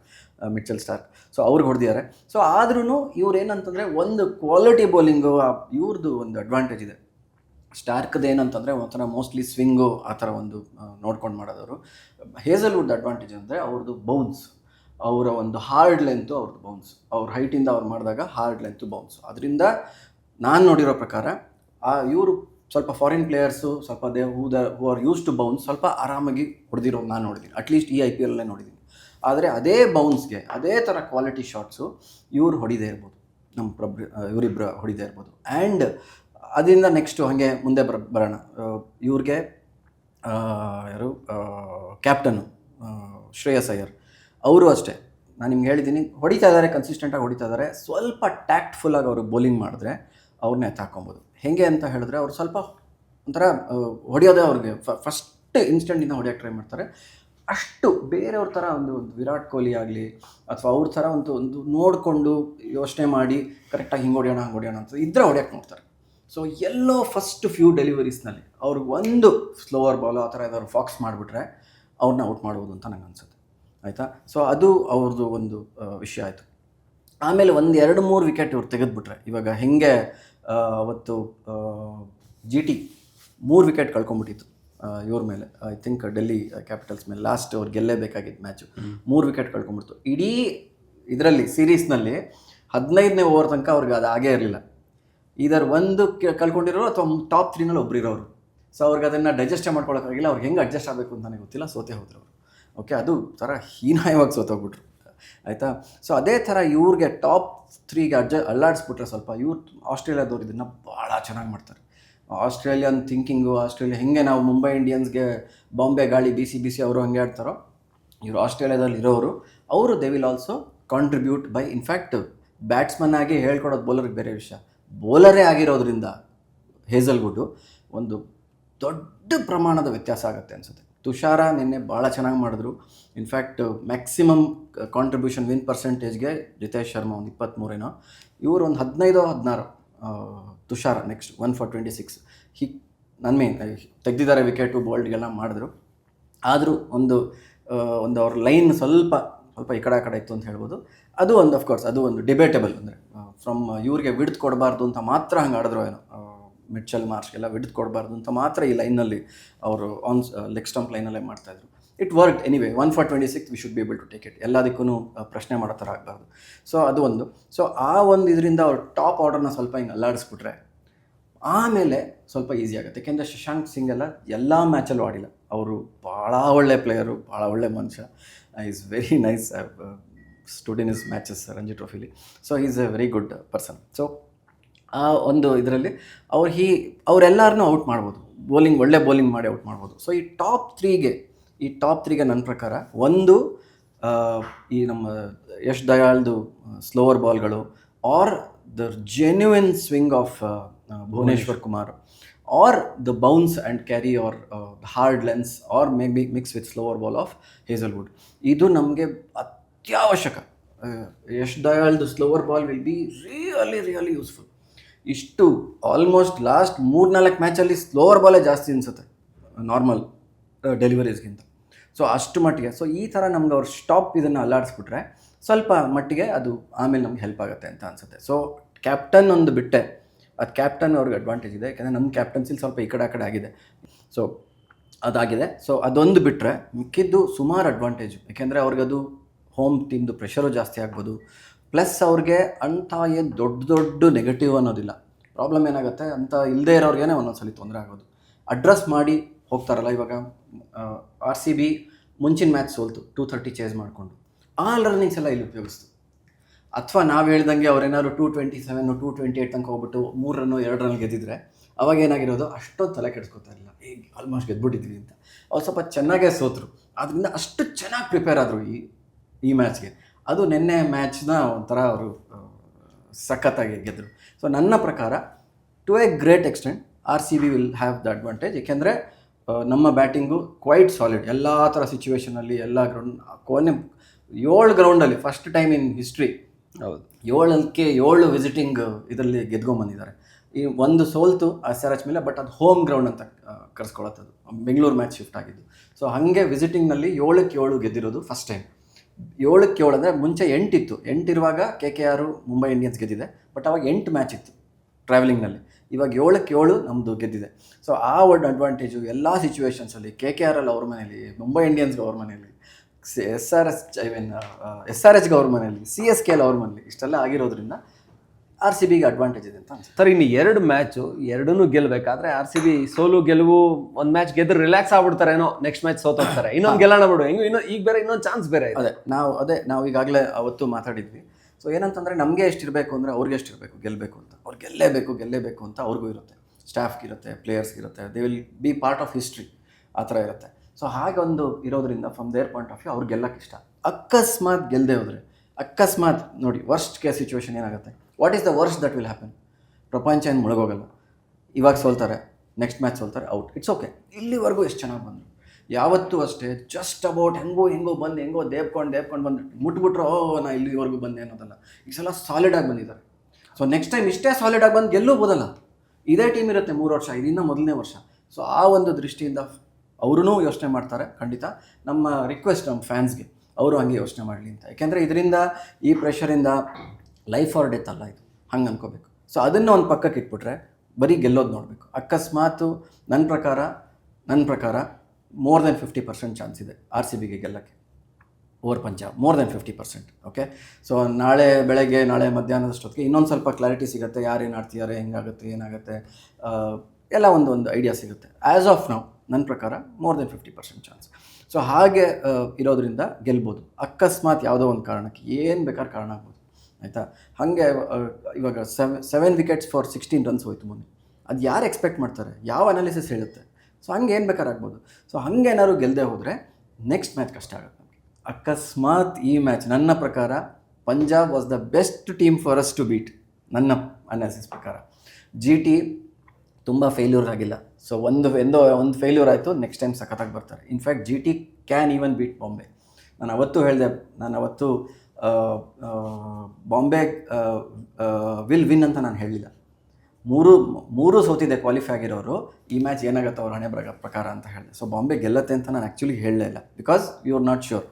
Mitchell Starc so ಅವ್ರಿಗೆ ಹೊಡೆದಿದ್ದಾರೆ. ಸೊ ಆದ್ರೂ ಇವ್ರು ಏನಂತಂದರೆ ಒಂದು ಕ್ವಾಲಿಟಿ ಬೌಲಿಂಗು ಇವ್ರದ್ದು ಒಂದು ಅಡ್ವಾಂಟೇಜ್ ಇದೆ. ಸ್ಟಾರ್ಕ್ದು ಏನಂತಂದರೆ ಒಂಥರ ಮೋಸ್ಟ್ಲಿ ಸ್ವಿಂಗು ಆ ಥರ ಒಂದು ನೋಡ್ಕೊಂಡು ಮಾಡೋದವರು. ಹೇಸಲ್ವುಡ್ ಅಡ್ವಾಂಟೇಜ್ ಅಂದರೆ ಅವ್ರದ್ದು ಬೌನ್ಸ್ ಅವರ ಒಂದು ಹಾರ್ಡ್ ಲೆಂತು ಅವ್ರದ್ದು ಬೌನ್ಸ್ ಅವ್ರ ಹೈಟಿಂದ ಅವ್ರು ಮಾಡಿದಾಗ ಹಾರ್ಡ್ ಲೆಂತು ಬೌನ್ಸ್ ಅದರಿಂದ ನಾನು ನೋಡಿರೋ ಪ್ರಕಾರ, ಆ ಇವರು ಸ್ವಲ್ಪ ಫಾರಿನ್ ಪ್ಲೇಯರ್ಸು ಸ್ವಲ್ಪ they who the who are use to bounce ಸ್ವಲ್ಪ ಆರಾಮಾಗಿ ಹೊಡೆದಿರೋ ನಾನು ನೋಡಿದ್ದೀನಿ ಅಟ್ಲೀಸ್ಟ್ ಈ ಐ ಪಿ ಎಲ್ಲೇ ನೋಡಿದ್ದೀನಿ ಆದರೆ ಅದೇ ಬೌನ್ಸ್ಗೆ ಅದೇ ಥರ ಕ್ವಾಲಿಟಿ ಶಾಟ್ಸು ಇವರು ಹೊಡಿದೇ ಇರ್ಬೋದು. ನಮ್ಮ ಪ್ರೊಬ್ರ ಇವರಿಬ್ಬರು ಹೊಡಿದೇ ಇರ್ಬೋದು. ಆ್ಯಂಡ್ ಅದರಿಂದ ನೆಕ್ಸ್ಟು ಹಾಗೆ ಮುಂದೆ ಬರ, ಬರೋಣ. ಇವ್ರಿಗೆ ಯಾರು ಕ್ಯಾಪ್ಟನ್ನು ಶ್ರೇಯಸ್ ಅಯ್ಯರ್. ಅವರು ಅಷ್ಟೇ. ನಾನು ನಿಮ್ಗೆ ಹೇಳಿದ್ದೀನಿ ಹೊಡಿತಾ ಇದ್ದಾರೆ ಕನ್ಸಿಸ್ಟೆಂಟಾಗಿ ಹೊಡಿತಾ ಇದ್ದಾರೆ ಸ್ವಲ್ಪ ಟ್ಯಾಕ್ಟ್ಫುಲ್ಲಾಗಿ ಅವರು ಬೌಲಿಂಗ್ ಮಾಡಿದ್ರೆ ಅವ್ರನ್ನ ಎತ್ತಾಕೊಬೋದು ಹೇಗೆ ಅಂತ ಹೇಳಿದ್ರೆ ಅವ್ರು ಸ್ವಲ್ಪ ಒಂಥರ ಹೊಡೆಯೋದೇ ಅವ್ರಿಗೆ. ಫಸ್ಟ್ ಇನ್ಸ್ಟೆಂಟಿಂದ ಹೊಡೆಯೋಕ್ಕೆ ಟ್ರೈ ಮಾಡ್ತಾರೆ. ಅಷ್ಟು ಬೇರೆಯವ್ರ ಥರ ಒಂದು ವಿರಾಟ್ ಕೊಹ್ಲಿ ಆಗಲಿ ಅಥವಾ ಅವ್ರ ಥರ ಒಂದು ಒಂದು ನೋಡಿಕೊಂಡು ಯೋಚನೆ ಮಾಡಿ ಕರೆಕ್ಟಾಗಿ ಹಿಂಗೆ ಹೊಡೆಯೋಣ, ಹಂಗೆ ಹೊಡೆಯೋಣ ಅಂತ ಇದ್ರೆ ಹೊಡೆಯೋಕ್ಕೆ ನೋಡ್ತಾರೆ. ಸೊ ಎಲ್ಲೋ ಫಸ್ಟ್ ಫ್ಯೂ ಡೆಲಿವರೀಸ್ನಲ್ಲಿ ಅವ್ರಿಗೆ ಒಂದು ಸ್ಲೋವರ್ ಬಾಲ್ ಆ ಥರ ಏನಾದ್ರು ಫಾಕ್ಸ್ ಮಾಡಿಬಿಟ್ರೆ ಅವ್ರನ್ನ ಔಟ್ ಮಾಡ್ಬೋದು ಅಂತ ನಂಗೆ ಅನ್ಸುತ್ತೆ. ಆಯಿತಾ? ಸೊ ಅದು ಅವ್ರದ್ದು ಒಂದು ವಿಷಯ ಆಯಿತು. ಆಮೇಲೆ ಒಂದು ಎರಡು ಮೂರು ವಿಕೆಟ್ ಇವ್ರು ತೆಗೆದುಬಿಟ್ರೆ, ಇವಾಗ ಹೆಂಗೆ ಅವತ್ತು ಜಿ ಟಿ ಮೂರು ವಿಕೆಟ್ ಕಳ್ಕೊಂಡ್ಬಿಟ್ಟಿತ್ತು ಇವ್ರ ಮೇಲೆ. ಐ ಥಿಂಕ್ ಡೆಲ್ಲಿ ಕ್ಯಾಪಿಟಲ್ಸ್ ಮೇಲೆ ಲಾಸ್ಟ್ ಅವ್ರು ಗೆಲ್ಲೇಬೇಕಾಗಿತ್ತು ಮ್ಯಾಚು ಮೂರು ವಿಕೆಟ್ ಕಳ್ಕೊಂಡ್ಬಿಡ್ತು. ಇಡೀ ಇದರಲ್ಲಿ ಸೀರೀಸ್ನಲ್ಲಿ ಹದಿನೈದನೇ ಓವರ್ ತನಕ ಅವ್ರಿಗೆ ಅದು ಆಗೇ ಇರಲಿಲ್ಲ. ಇದರ ಒಂದು ಕಳ್ಕೊಂಡಿರೋರು ಅಥವಾ ಟಾಪ್ ತ್ರೀನಲ್ಲಿ ಒಬ್ಬರು ಇರೋರು ಸೊ ಅವ್ರಿಗೆ ಅದನ್ನು ಡೈಜೆಸ್ಟೇ ಮಾಡ್ಕೊಳಕ್ಕಾಗಿಲ್ಲ ಅವ್ರಿಗೆ ಹೆಂಗೆ ಅಡ್ಜಸ್ಟ್ ಆಗಬೇಕು ಅಂತ ನನಗೆ ಗೊತ್ತಿಲ್ಲ ಸೋತೆ ಹೋದ್ರು ಅವರು. ಓಕೆ ಅದು ಥರ ಹೀನಾಯವಾಗಿ ಸೋತೋಗ್ಬಿಟ್ರು. ಆಯಿತಾ? ಸೊ ಅದೇ ಥರ ಇವ್ರಿಗೆ ಟಾಪ್ ತ್ರೀಗೆ ಅಡ್ಜ, ಅಲ್ಲಾಡಿಸ್ಬಿಟ್ರೆ ಸ್ವಲ್ಪ ಇವ್ರು ಆಸ್ಟ್ರೇಲಿಯಾದವ್ರು ಇದನ್ನು ಭಾಳ ಚೆನ್ನಾಗಿ ಮಾಡ್ತಾರೆ. ಆಸ್ಟ್ರೇಲಿಯನ್ ಥಿಂಕಿಂಗು ಆಸ್ಟ್ರೇಲಿಯಾ, ಹೆಂಗೆ ನಾವು ಮುಂಬೈ ಇಂಡಿಯನ್ಸ್ಗೆ ಬಾಂಬೆ ಗಾಳಿ ಬಿ ಸಿ ಬಿ ಸಿ ಅವರು ಹಂಗೆ ಆಡ್ತಾರೋ, ಇವರು ಆಸ್ಟ್ರೇಲಿಯಾದಲ್ಲಿ ಇರೋರು ಅವರು they will also contribute by in fact batsman ಆಗಿ ಹೇಳ್ಕೊಡೋದು ಬೌಲರ್ಗೆ ಬೇರೆ ವಿಷಯ. ಬೌಲರೇ ಆಗಿರೋದ್ರಿಂದ ಹೇಸಲ್ವುಡ್ಡು ಒಂದು ದೊಡ್ಡ ಪ್ರಮಾಣದ ವ್ಯತ್ಯಾಸ ಆಗುತ್ತೆ ಅನಿಸುತ್ತೆ. ತುಷಾರ ನಿನ್ನೆ ಭಾಳ ಚೆನ್ನಾಗಿ ಮಾಡಿದ್ರು. In fact maximum contribution win ಪರ್ಸೆಂಟೇಜ್ಗೆ Jitesh Sharma ಒಂದು ಇಪ್ಪತ್ತ್ಮೂರೇನೋ ಇವರು ಒಂದು ಹದಿನೈದೋ ಹದಿನಾರು Tushar next one for twenty six ಹಿ ನನ್ನ ಮೇನ್ ತೆಗ್ದಿದ್ದಾರೆ ವಿಕೆಟು ಬೋಲ್ಡ್ಗೆಲ್ಲ ಮಾಡಿದ್ರು. ಆದರೂ ಒಂದು ಒಂದು ಅವ್ರ ಲೈನ್ ಸ್ವಲ್ಪ ಸ್ವಲ್ಪ ಈ ಕಡೆ ಆ ಕಡೆ ಇತ್ತು ಅಂತ ಹೇಳ್ಬೋದು. ಅದು ಒಂದು ಅಫ್ಕೋರ್ಸ್ ಅದು ಒಂದು ಡಿಬೇಟೇಬಲ್ ಅಂದರೆ ಫ್ರಮ್ ಇವ್ರಿಗೆ ವಿಡ್ತ್ ಕೊಡಬಾರ್ದು ಅಂತ ಮಾತ್ರ ಹಂಗೆ ಆಡಿದ್ರು ಏನೋ ಮಿಡ್ಚಲ್ ಮಾರ್ಚ್ಗೆಲ್ಲ ವಿಡ್ತ್ ಕೊಡಬಾರ್ದು ಅಂತ ಮಾತ್ರ ಈ ಲೈನಲ್ಲಿ ಅವರು ಆನ್ ಲೆಗ್ ಸ್ಟಂಪ್ ಲೈನಲ್ಲೇ ಮಾಡ್ತಾಯಿದ್ರು. It work anyway one for twenty six we should be able to take it ಎಲ್ಲದಕ್ಕೂ ಪ್ರಶ್ನೆ ಮಾಡೋ ಥರ ಆಗಬಾರ್ದು. ಸೊ ಅದು ಒಂದು. ಸೊ ಆ ಒಂದು ಇದರಿಂದ ಅವ್ರು ಟಾಪ್ ಆರ್ಡರ್ನ ಸ್ವಲ್ಪ ಹಿಂಗೆ ಅಲ್ಲಾಡಿಸ್ಬಿಟ್ರೆ, ಆಮೇಲೆ ಸ್ವಲ್ಪ ಈಸಿ ಆಗುತ್ತೆ. ಯಾಕೆಂದರೆ ಶಶಾಂಕ್ ಸಿಂಗ್ ಎಲ್ಲ ಎಲ್ಲ ಮ್ಯಾಚಲ್ಲೂ ಆಡಿಲ್ಲ. ಅವರು ಭಾಳ ಒಳ್ಳೆ ಪ್ಲೇಯರು ಭಾಳ ಒಳ್ಳೆ ಮನುಷ್ಯ. Is very nice student is matches Ranji ಟ್ರೋಫಿಲಿ so is a very good person so ಆ ಒಂದು ಇದರಲ್ಲಿ ಅವ್ರು ಹೀ ಅವರೆಲ್ಲರನ್ನೂ ಔಟ್ ಮಾಡ್ಬೋದು. ಬೌಲಿಂಗ್ ಒಳ್ಳೆ ಬೌಲಿಂಗ್ ಮಾಡಿ ಔಟ್ ಮಾಡ್ಬೋದು. ಸೊ ಈ ಟಾಪ್ ತ್ರೀಗೆ ಈ ಟಾಪ್ ತ್ರೀಗೆ ನನ್ನ ಪ್ರಕಾರ ಒಂದು ಈ ನಮ್ಮ ಯಶ್ ದಯಾಳ್ದು slower ಬಾಲ್ಗಳು are the genuine swing of Bhuvneshwar Kumar are the bounce and carry are hard lengths are maybe mix with slower ball of Hazlewood ಇದು ನಮಗೆ ಅತ್ಯವಶ್ಯಕ. Yash ದಯಾಳ್ದು slower ball will be really really useful ಇಷ್ಟು almost last ಮೂರ್ನಾಲ್ಕು ಮ್ಯಾಚಲ್ಲಿ slower ಬಾಲೇ ಜಾಸ್ತಿ ಅನಿಸುತ್ತೆ normal ಡೆಲಿವರೀಸ್ಗಿಂತ so ಅಷ್ಟು ಮಟ್ಟಿಗೆ. ಸೊ ಈ ಥರ ನಮ್ಗೆ ಅವ್ರು ಸ್ಟಾಪ್ ಇದನ್ನು ಅಲ್ಲಾಡಿಸ್ಬಿಟ್ರೆ ಸ್ವಲ್ಪ ಮಟ್ಟಿಗೆ ಅದು ಆಮೇಲೆ ನಮ್ಗೆ ಹೆಲ್ಪ್ ಆಗುತ್ತೆ ಅಂತ ಅನಿಸುತ್ತೆ. ಸೊ ಕ್ಯಾಪ್ಟನ್ ಒಂದು ಬಿಟ್ಟೆ. ಅದು ಕ್ಯಾಪ್ಟನ್ ಅವ್ರಿಗೆ ಅಡ್ವಾಂಟೇಜ್ ಇದೆ. ಯಾಕಂದರೆ ನಮ್ಮ ಕ್ಯಾಪ್ಟನ್ಸಿಲಿ ಸ್ವಲ್ಪ ಈ ಕಡೆ ಆ ಕಡೆ ಆಗಿದೆ. ಸೊ ಅದಾಗಿದೆ. ಸೊ ಅದೊಂದು ಬಿಟ್ಟರೆ ಮಿಕ್ಕಿದ್ದು ಸುಮಾರು ಅಡ್ವಾಂಟೇಜು ಯಾಕೆಂದರೆ ಅವ್ರಿಗದು ಹೋಮ್ ಟೀಮ್ದು ಪ್ರೆಷರು ಜಾಸ್ತಿ ಆಗ್ಬೋದು. ಪ್ಲಸ್ ಅವ್ರಿಗೆ ಅಂಥ ಏನು ದೊಡ್ಡ ದೊಡ್ಡ ನೆಗೆಟಿವ್ ಅನ್ನೋದಿಲ್ಲ. ಪ್ರಾಬ್ಲಮ್ ಏನಾಗುತ್ತೆ? ಅಂತ ಇಲ್ಲದೇ ಇರೋರಿಗೇನೆ ಒಂದೊಂದ್ಸಲಿ ತೊಂದರೆ ಆಗೋದು. ಅಡ್ರೆಸ್ ಮಾಡಿ ಹೋಗ್ತಾರಲ್ಲ ಇವಾಗ ಆರ್ ಸಿ ಬಿ ಮುಂಚಿನ ಮ್ಯಾಚ್ ಸೋಲ್ತು ಟೂ ಥರ್ಟಿ ಚೇಸ್ ಮಾಡಿಕೊಂಡು. ಆ ರನ್ನಿಂಗ್ಸ್ ಎಲ್ಲ ಇಲ್ಲಿ ಉಪಯೋಗಿಸ್ತು. ಅಥವಾ ನಾವು ಹೇಳ್ದಂಗೆ ಅವ್ರೇನಾದ್ರು two twenty seven two twenty eight ತನಕ ಹೋಗ್ಬಿಟ್ಟು ಮೂರು ರನ್ನು ಎರಡು ರನ್ ಗೆದ್ದಿದ್ರೆ, ಅವಾಗ ಏನಾಗಿರೋದು? ಅಷ್ಟೊಂದು ತಲೆ ಕೆಡಿಸ್ಕೊತಾ ಇಲ್ಲ ಈಗ ಆಲ್ಮೋಸ್ಟ್ ಗೆದ್ಬಿಟ್ಟಿದ್ವಿ ಅಂತ. ಅವ್ರು ಸ್ವಲ್ಪ ಚೆನ್ನಾಗೇ ಸೋತರು. ಆದ್ದರಿಂದ ಅಷ್ಟು ಚೆನ್ನಾಗಿ ಪ್ರಿಪೇರ್ ಆದರು ಈ ಈ ಮ್ಯಾಚ್ಗೆ ಅದು ನಿನ್ನೆ ಮ್ಯಾಚ್ನ ಒಂಥರ ಅವರು ಸಖತ್ತಾಗಿ ಗೆದ್ದರು ಸೊ ನನ್ನ ಪ್ರಕಾರ to a great extent R C B will have the advantage ಏಕೆಂದರೆ ನಮ್ಮ ಬ್ಯಾಟಿಂಗು ಕ್ವೈಟ್ ಸಾಲಿಡ್ ಎಲ್ಲ ಥರ ಸಿಚುವೇಷನಲ್ಲಿ ಎಲ್ಲ ಗ್ರೌಂಡ್ ಕೊನೆ ಏಳು ಗ್ರೌಂಡಲ್ಲಿ ಫಸ್ಟ್ ಟೈಮ್ ಇನ್ ಹಿಸ್ಟ್ರಿ ಹೌದು. ಏಳಕ್ಕೆ ಏಳು ವಿಸಿಟಿಂಗ್ ಇದರಲ್ಲಿ ಗೆದ್ಕೊಂಬಂದಿದ್ದಾರೆ. ಈ ಒಂದು ಸೋಲ್ತು ಆ ಸೆರಚ್ ಮೇಲೆ ಬಟ್ ಅದು ಹೋಮ್ ಗ್ರೌಂಡ್ ಅಂತ ಕರೆಸ್ಕೊಳತ್ತದು ಬೆಂಗಳೂರು ಮ್ಯಾಚ್ ಶಿಫ್ಟ್ ಆಗಿದ್ದು. ಸೊ ಹಾಗೆ ವಿಸಿಟಿಂಗ್ನಲ್ಲಿ ಏಳಕ್ಕೆ ಏಳು ಗೆದ್ದಿರೋದು ಫಸ್ಟ್ ಟೈಮ್ ಏಳಕ್ಕೆ ಏಳು ಅಂದರೆ ಮುಂಚೆ ಎಂಟಿತ್ತು. ಎಂಟಿರುವಾಗ ಕೆ ಕೆ ಆರು, ಮುಂಬೈ ಇಂಡಿಯನ್ಸ್ ಗೆದ್ದಿದೆ. ಬಟ್ ಅವಾಗ ಎಂಟು ಮ್ಯಾಚ್ ಇತ್ತು ಟ್ರಾವೆಲಿಂಗ್ನಲ್ಲಿ ಇವಾಗ ಏಳಕ್ಕೆ ಏಳು ನಮ್ಮದು ಗೆದ್ದಿದೆ. ಸೊ ಆ ಒಂದು ಅಡ್ವಾಂಟೇಜು ಎಲ್ಲ ಸಿಚುವೇಷನ್ಸಲ್ಲಿ ಕೆ ಕೆ ಆರ್ ಅಲ್ಲಿ ಅವ್ರ ಮನೇಲಿ ಮುಂಬೈ ಇಂಡಿಯನ್ಸ್ಗೆ ಅವ್ರ ಮನೆಯಲ್ಲಿ S R S I mean S R ಎಚ್ಗೆ ಅವ್ರ ಮನೆಯಲ್ಲಿ ಸಿ ಎಸ್ ಕೆ ಎಲ್ ಅವ್ರ ಮನೆಯಲ್ಲಿ ಇಷ್ಟೆಲ್ಲ ಆಗಿರೋದ್ರಿಂದ ಆರ್ ಸಿ ಬಿಗೆ ಅಡ್ವಾಂಟೇಜ್ ಇದೆ ಅಂತ ಅನ್ಸುತ್ತೆ. ಸರ್ ಇನ್ನು ಎರಡು ಮ್ಯಾಚು ಎರಡೂ ಗೆಲ್ಲಬೇಕಾದ್ರೆ ಆರ್ ಸಿ ಬಿ ಸೋಲು ಗೆಲುವು ಒಂದು ಮ್ಯಾಚ್ ಗೆದ್ರೆ ರಿಲ್ಯಾಕ್ಸ್ ಆಗ್ಬಿಡ್ತಾರೇನೋ ನೆಕ್ಸ್ಟ್ ಮ್ಯಾಚ್ ಸೋತೋಗ್ತಾರೆ ಇನ್ನೊಂದು ಗೆಲ್ಲೋಣ ಬಿಡು ಹೆಂಗು ಇನ್ನೂ ಈಗ ಬೇರೆ ಇನ್ನೊಂದು ಚಾನ್ಸ್ ಬೇರೆ ಇದೆ. ಅದೇ ನಾವು ಅದೇ ನಾವು ಈಗಾಗಲೇ ಅವತ್ತು ಮಾತಾಡಿದ್ವಿ. ಸೊ ಏನಂತಂದರೆ ನಮಗೆ ಎಷ್ಟಿರಬೇಕು ಅಂದರೆ ಅವ್ರಿಗೆ ಎಷ್ಟಿರಬೇಕು ಗೆಲ್ಲಬೇಕು ಅಂತ. ಅವ್ರು ಗೆಲ್ಲೇಬೇಕು ಗೆಲ್ಲೇಬೇಕು ಅಂತ ಅವ್ರಿಗೂ ಇರುತ್ತೆ. ಸ್ಟಾಫ್ಗಿರುತ್ತೆ ಪ್ಲೇಯರ್ಸ್ಗಿರುತ್ತೆ they will be part of history ಆ ಥರ ಇರುತ್ತೆ. ಸೊ ಹಾಗೆ ಒಂದು ಇರೋದ್ರಿಂದ from their point of view ಅವ್ರು ಗೆಲ್ಲಕ್ಕೆ ಇಷ್ಟ. ಅಕಸ್ಮಾತ್ ಗೆಲ್ಲದೆ ಹೋದರೆ ಅಕಸ್ಮಾತ್ ನೋಡಿ ವರ್ಸ್ಟ್ ಕೇಸ್ ಸಿಚುವೇಶನ್ ಏನಾಗುತ್ತೆ? What is the worse that will happen ಪ್ರಪಂಚ ಏನು ಮುಳುಗೋಗಲ್ಲ. ಇವಾಗ ಸೋಲ್ತಾರೆ ನೆಕ್ಸ್ಟ್ ಮ್ಯಾಚ್ ಸೋಲ್ತಾರೆ ಔಟ್ ಇಟ್ಸ್ ಓಕೆ ಇಲ್ಲಿವರೆಗೂ ಎಷ್ಟು ಚೆನ್ನಾಗಿ ಬಂದರು? ಯಾವತ್ತೂ ಅಷ್ಟೇ ಜಸ್ಟ್ ಅಬೌಟ್ ಹೆಂಗೋ ಹೆಂಗೋ ಬಂದು, ಹೆಂಗೋ ದೇವ್ಕೊಂಡು ದೇವ್ಕೊಂಡು ಬಂದು ಮುಟ್ಬಿಟ್ರೆ, ಓ, ನಾ ಇಲ್ಲಿವರೆಗೂ ಬಂದೆ ಅನ್ನೋದಲ್ಲ. ಈ ಸಲ ಸಾಲಿಡಾಗಿ ಬಂದಿದ್ದಾರೆ. ಸೊ ನೆಕ್ಸ್ಟ್ ಟೈಮ್ ಇಷ್ಟೇ ಸಾಲಿಡಾಗಿ ಬಂದು ಗೆಲ್ಲೂ ಬೋದಲ್ಲ ಇದೇ ಟೀಮ್ ಇರುತ್ತೆ ಮೂರು ವರ್ಷ ಇದರಿಂದ ಮೊದಲನೇ ವರ್ಷ. ಸೊ ಆ ಒಂದು ದೃಷ್ಟಿಯಿಂದ ಅವ್ರೂ ಯೋಚನೆ ಮಾಡ್ತಾರೆ, ಖಂಡಿತ. ನಮ್ಮ ರಿಕ್ವೆಸ್ಟ್ ನಮ್ಮ ಫ್ಯಾನ್ಸ್ಗೆ ಅವರು ಹಂಗೆ ಯೋಚನೆ ಮಾಡಲಿ ಅಂತ. ಯಾಕೆಂದರೆ ಇದರಿಂದ, ಈ ಪ್ರೆಷರಿಂದ ಲೈಫ್ ಆರ್ ಡೆತ್ ಅಲ್ಲ ಇದು. ಹಂಗೆ ಅನ್ಕೋಬೇಕು. ಸೊ ಅದನ್ನು ಒಂದು ಪಕ್ಕಕ್ಕೆ ಇಟ್ಬಿಟ್ರೆ ಬರೀ ಗೆಲ್ಲೋದು ನೋಡಬೇಕು. ಅಕಸ್ಮಾತು ನನ್ನ ಪ್ರಕಾರ ನನ್ನ ಪ್ರಕಾರ more than fifty percent chance ಇದೆ ಆರ್ ಸಿ ಬಿಗೆ ಗೆಲ್ಲಕ್ಕೆ. Over Punjab more than fifty percent okay so ನಾಳೆ ಬೆಳಗ್ಗೆ, ನಾಳೆ ಮಧ್ಯಾಹ್ನದಷ್ಟೊತ್ತಿಗೆ ಇನ್ನೊಂದು ಸ್ವಲ್ಪ ಕ್ಲಾರಿಟಿ ಸಿಗುತ್ತೆ. ಯಾರೇನು ಆಡ್ತಿದ್ದಾರೆ ಹೆಂಗಾಗುತ್ತೆ, ಏನಾಗುತ್ತೆ ಎಲ್ಲ ಒಂದು ಒಂದು ಐಡಿಯಾ ಸಿಗುತ್ತೆ. ಆ್ಯಸ್ ಆಫ್ ನಾವು ನನ್ನ ಪ್ರಕಾರ more than fifty percent chance so ಹಾಗೆ ಇರೋದ್ರಿಂದ ಗೆಲ್ಬೋದು. ಅಕಸ್ಮಾತ್ ಯಾವುದೋ ಒಂದು ಕಾರಣಕ್ಕೆ ಏನು ಬೇಕಾದ್ರೆ ಕಾರಣ ಆಗ್ಬೋದು. ಆಯಿತಾ? ಹಾಗೆ ಇವಾಗ seven seven wickets for sixteen runs ಹೋಯ್ತು ಮೊನ್ನೆ. ಅದು ಯಾರು ಎಕ್ಸ್ಪೆಕ್ಟ್ ಮಾಡ್ತಾರೆ? ಯಾವ ಅನಾಲಿಸಿಸ್ ಹೇಳುತ್ತೆ? ಸೊ ಹಂಗೆ ಏನು ಬೇಕಾರಾಗ್ಬೋದು ಸೊ ಹಂಗೆ ಏನಾದ್ರು ಗೆಲ್ಲದೆ ಹೋದರೆ ನೆಕ್ಸ್ಟ್ ಮ್ಯಾಚ್ ಕಷ್ಟ ಆಗುತ್ತೆ ಅಕಸ್ಮಾತ್ ಈ ಮ್ಯಾಚ್ ನನ್ನ ಪ್ರಕಾರ Punjab was the best team for us to beat ನನ್ನ ಅನಾಲಿಸಿಸ್ ಪ್ರಕಾರ. ಜಿ ಟಿ ತುಂಬ ಫೇಲ್ಯೂರ್ ಆಗಿಲ್ಲ. ಸೊ ಒಂದು, ಎಂದೋ, ಒಂದು ಫೇಲ್ಯೂರ್ ಆಯಿತು ನೆಕ್ಸ್ಟ್ ಟೈಮ್ ಸಖತ್ತಾಗಿ ಬರ್ತಾರೆ. In fact G T can even beat Bombay ನಾನು ಅವತ್ತು ಹೇಳಿದೆ, ನಾನು ಅವತ್ತು ಬಾಂಬೆ ವಿಲ್ ವಿನ್ ಅಂತ ನಾನು ಹೇಳಿಲ್ಲ. ಮೂರು ಮೂರು ಸೋತಿದೆ ಕ್ವಾಲಿಫೈ ಆಗಿರೋರು, ಈ ಮ್ಯಾಚ್ ಏನಾಗುತ್ತೆ ಅವ್ರ ಹಣೆ ಪ್ರಕಾರ ಅಂತ ಹೇಳಿದೆ. ಸೊ ಬಾಂಬೆ ಗೆಲ್ಲತ್ತೆ ಅಂತ ನಾನು ಆ್ಯಕ್ಚುಲಿ ಹೇಳಲೇ ಇಲ್ಲ. Because you are not sure